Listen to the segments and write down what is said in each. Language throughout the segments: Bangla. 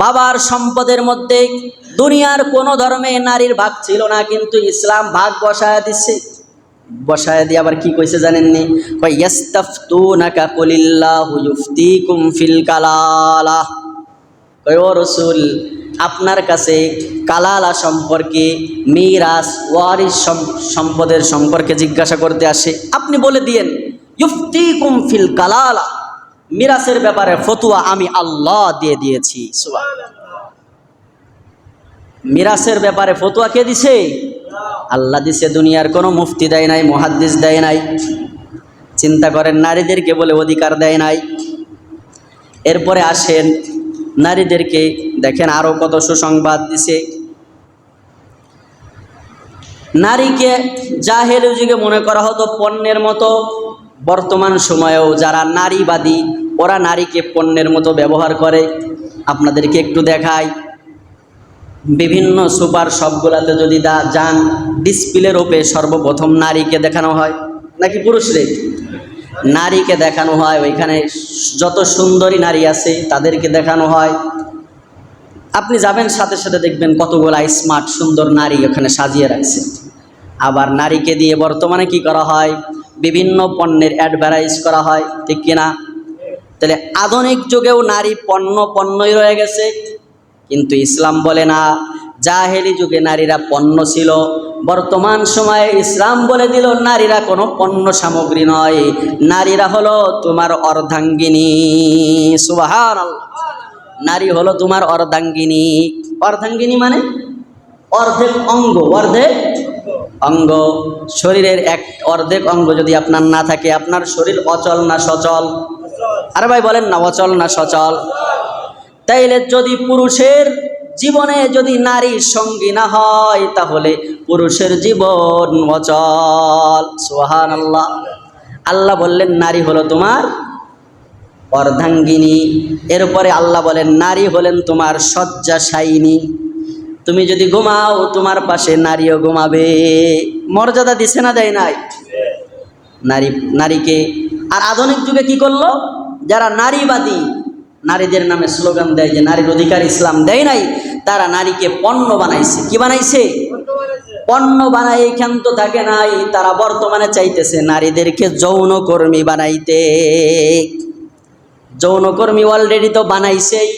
বাবার সম্পদের মধ্যে দুনিয়ার কোনো ধর্মে নারীর ভাগ ছিল না, কিন্তু ইসলাম ভাগ বসায় দিচ্ছে বসায় দিয়ে আবার কি কইছে জানেননি? ও রসুল, আপনার কাছে কালালা সম্পর্কে মিরাস ওয়ারিস সম্পদের সম্পর্কে জিজ্ঞাসা করতে আসে। আপনি বলে দিয়েন ইফতিকুম ফিল কালালা। মিরাসের ব্যাপারে ফতুয়া আমি আল্লাহ দিয়ে দিয়েছি। মিরাসের ব্যাপারে ফতুয়া কে দিছে? আল্লাহ দিছে, দুনিয়ার কোনো মুফতি দেয় নাই, মুহাদ্দিস দেয় নাই। চিন্তা করেন, নারীদেরকে বলে অধিকার দেয় নাই। এরপরে আসেন, নারীদেরকে দেখেন আরও কত সুসংবাদ দিছে। নারীকে জাহেল যুগে মনে করা হতো পণ্যের মতো। বর্তমান সময়েও যারা নারীবাদী ওরা নারীকে পণ্যের মতো ব্যবহার করে। আপনাদেরকে একটু দেখাই। বিভিন্ন সুপার শপগুলাতে যদি দা যান ডিসপ্লের ওপে সর্বপ্রথম নারীকে দেখানো হয়। নাকি পুরুষরে নারীকে দেখানো হয়। ওইখানে যত সুন্দরী নারী আছে, তাদেরকে দেখানো হয়। আপনি যাবেন, সাথে সাথে দেখবেন কতগুলা স্মার্ট, সুন্দর নারী ওখানে সাজিয়ে রাখছে। আবার নারীকে দিয়ে বর্তমানে কি করা হয়? বিভিন্ন পণ্যের অ্যাডভার্টাইজ করা হয়, ঠিক কিনা? তাহলে আধুনিক যুগেও নারী পণ্য পণ্যই রয়ে গেছে। কিন্তু ইসলাম বলে না, জাহেলি যুগে নারীরা পণ্য ছিল। বর্তমান সময়ে ইসলাম বলে দিল, নারীরা কোনো পণ্য সামগ্রী নয়। নারীরা হলো তোমার অর্ধাঙ্গিনী। সুবাহান নারী হলো তোমার অর্ধাঙ্গিনী। অর্ধাঙ্গিনী মানে অর্ধেক অঙ্গ অর্ধেক অঙ্গ। শরীরের এক অর্ধেক অঙ্গ যদি আপনার না থাকে, আপনার শরীর অচল না সচল। আরে ভাই বলেন না, অচল না সচল? তাইলে যদি পুরুষের জীবনে যদি নারীর সঙ্গী না হয়, তাহলে পুরুষের জীবন অচল। সোহান আল্লাহ আল্লাহ বললেন, নারী হলো তোমার অর্ধাঙ্গিনী। এরপরে আল্লাহ বলেন, নারী হলেন তোমার শয্যাশায়িনী। তুমি যদি ঘুমাও, তোমার পাশে নারীও ঘুমাবে। মর্যাদা দিছে না দেয় নাই? নারী, নারীকে। আর আধুনিক যুগে কি করল? যারা নারীবাদী, নারীদের নামে স্লোগান দেয় যে নারীর অধিকার ইসলাম দেয় নাই, তারা নারীকে পণ্য বানাইছে। কি বানাইছে? পণ্য বানাই এইখান তো থাকে নাই, তারা বর্তমানে চাইতেছে নারীদেরকে যৌনকর্মী বানাইতে। যৌনকর্মী অলরেডি তো বানাইছেই,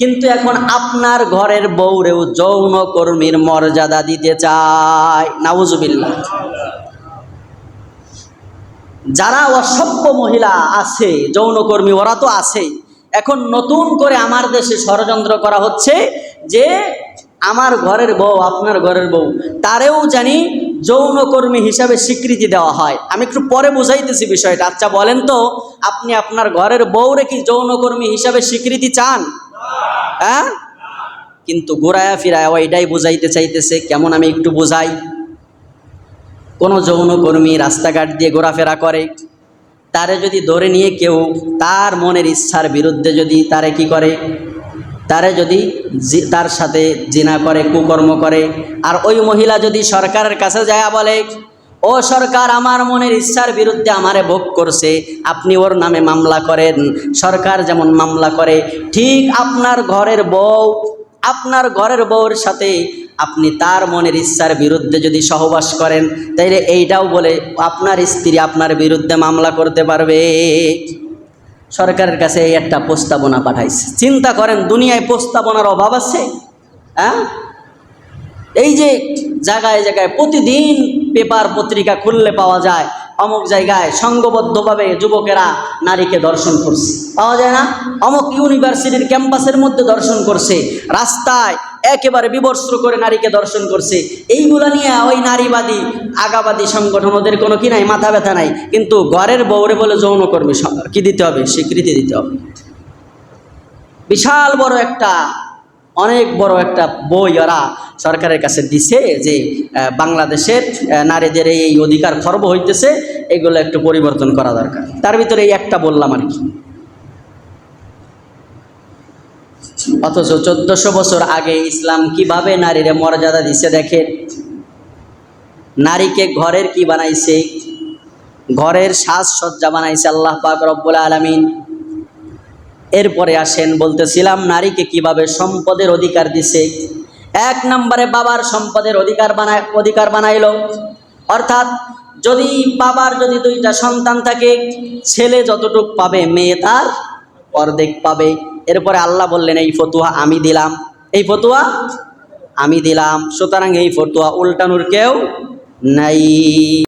কিন্তু এখন আপনার ঘরের বউরেও যৌনকর্মীর মর্যাদা দিতে চায়। নাউজুবিল্লাহ। যারা অসভ্য মহিলা আছে, যৌনকর্মী, ওরা তো আছেই। এখন নতুন করে আমার দেশে ষড়যন্ত্র করা হচ্ছে যে আমার ঘরের বউ, আপনার ঘরের বউ, তারেও জানি যৌনকর্মী হিসাবে স্বীকৃতি দেওয়া হয়। আমি একটু পরে বুঝাইতেছি বিষয়টা। আচ্ছা বলেন তো, আপনি আপনার ঘরের বউরে কি যৌনকর্মী হিসাবে স্বীকৃতি চান? হ্যাঁ? কিন্তু গোড়ায়া ফিরায় ওইটাই বুঝাইতে চাইতেছে। কেমন আমি একটু বুঝাই? কোনো যৌনকর্মী রাস্তাঘাট দিয়ে ঘোরাফেরা করে, তারে যদি ধরে নিয়ে কেউ, তার মনের ইচ্ছার বিরুদ্ধে যদি তারে কি করে? তারে যদি তার সাথে জিনা করে, কুকর্ম করে, আর ওই মহিলা যদি সরকারের কাছে যায় বলে, ও সরকার, আমার মনের ইচ্ছার বিরুদ্ধে আমারে ভোগ করছে, আপনি ওর নামে মামলা করেন। সরকার যেমন মামলা করে, ঠিক আপনার ঘরের বউ, আপনার ঘরের বউর সাথে আপনি তার মনের ইচ্ছার বিরুদ্ধে যদি সহবাস করেন, তাইলে এইটাও বলে, আপনার স্ত্রী আপনার বিরুদ্ধে মামলা করতে পারবে। সরকারের কাছে এই একটা প্রস্তাবনা পাঠাইছে। চিন্তা করেন, দুনিয়ায় প্রস্তাবনার অভাব আছে? হ্যাঁ? এই যে জায়গায় জায়গায় প্রতিদিন পেপার পত্রিকা খুললে পাওয়া যায় অমুক জায়গায় সংঘবদ্ধভাবে যুবকেরা নারীকে দর্শন করছে। পাওয়া যায় না? অমুক ইউনিভার্সিটির ক্যাম্পাসের মধ্যে দর্শন করছে। রাস্তায় একেবারে বিবস্ত্র করে নারীকে দর্শন করছে। এইগুলা নিয়ে ওই নারীবাদী, আগাবাদী সংগঠন ওদের কোনো কি নাই, মাথা ব্যথা নাই। কিন্তু ঘরের বৌরে বলে যৌনকর্মী কি দিতে হবে? স্বীকৃতি দিতে হবে। বিশাল বড় একটা অনেক বড় একটা বই ওরা সরকারের কাছে দিছে যে বাংলাদেশের নারীদের এই অধিকার খর্ব হইতেছে, এগুলো একটু পরিবর্তন করা দরকার। তার ভিতরে এই একটা বললাম আর কি। অথচ চোদ্দশো বছর আগে ইসলাম কীভাবে নারীরে মর্যাদা দিছে দেখেন? নারীকে ঘরের কি বানাইছে? ঘরের সাজসজ্জা বানাইছে আল্লাহ পাক রব্বুল আলমিন। এরপরে আসেন, বলতেছিলাম, নারীকে কীভাবে সম্পদের অধিকার দিছে? এক নম্বরে বাবার সম্পদের অধিকার বানায় অধিকার বানাইল। অর্থাৎ, যদি বাবার যদি দুইটা সন্তান থাকে, ছেলে যতটুক পাবে, মেয়ে তার অর্ধেক পাবে। এরপরে আল্লাহ বললেন, এই ফতুয়া আমি দিলাম। এই ফতুয়া আমি দিলাম। সুতরাং এই ফতুয়া উল্টানোর কেউ নাই।